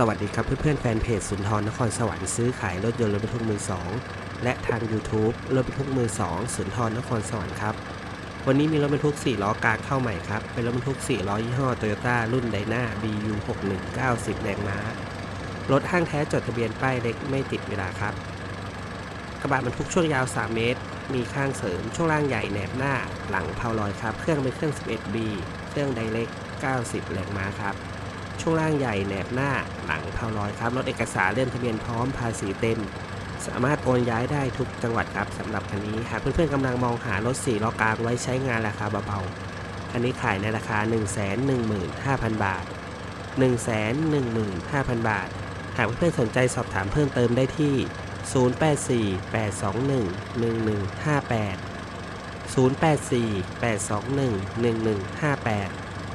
สวัสดีครับเพื่อนๆแฟนเพจสุนทรนครสวรรค์ซื้อขายรถยนต์รถบรรทุกมือสองและทาง YouTube รถบรรทุกมือสองสุนทรนครสวรรค์ครับ วันนี้มีรถบรรทุก 4 ล้อกลางเข้าใหม่ครับ เป็นรถบรรทุก 4 ล้อยี่ห้อ Toyota รุ่นไดนา BU 6190แรงม้ารถห้างแท้จดทะเบียนป้ายเล็กไม่ติดเวลาครับ กระบะบรรทุกช่วงยาว 3 เมตร มีข้างเสริมช่วงล่างใหญ่แหนบหน้า หลังเพาลอยครับ เครื่องเป็นเครื่อง 11B เครื่องไดเล็ก90 แรงม้าครับ ช่วงล่างใหญ่แหนบหน้าหลังเพาลอยครับรถเอกสารเล่มทะเบียนพร้อมภาษีเต็ม สามารถโอนย้ายได้ทุกจังหวัดครับสำหรับคันนี้หากเพื่อนๆกำลังมองหารถ4ล้อกลางไว้ใช้งานราคาเบาๆคันนี้ขายในราคา 115,000 บาท 115,000 บาท หากเพื่อนๆสนใจสอบถามเพิ่มเติมได้ที่ 0848211158 0848211158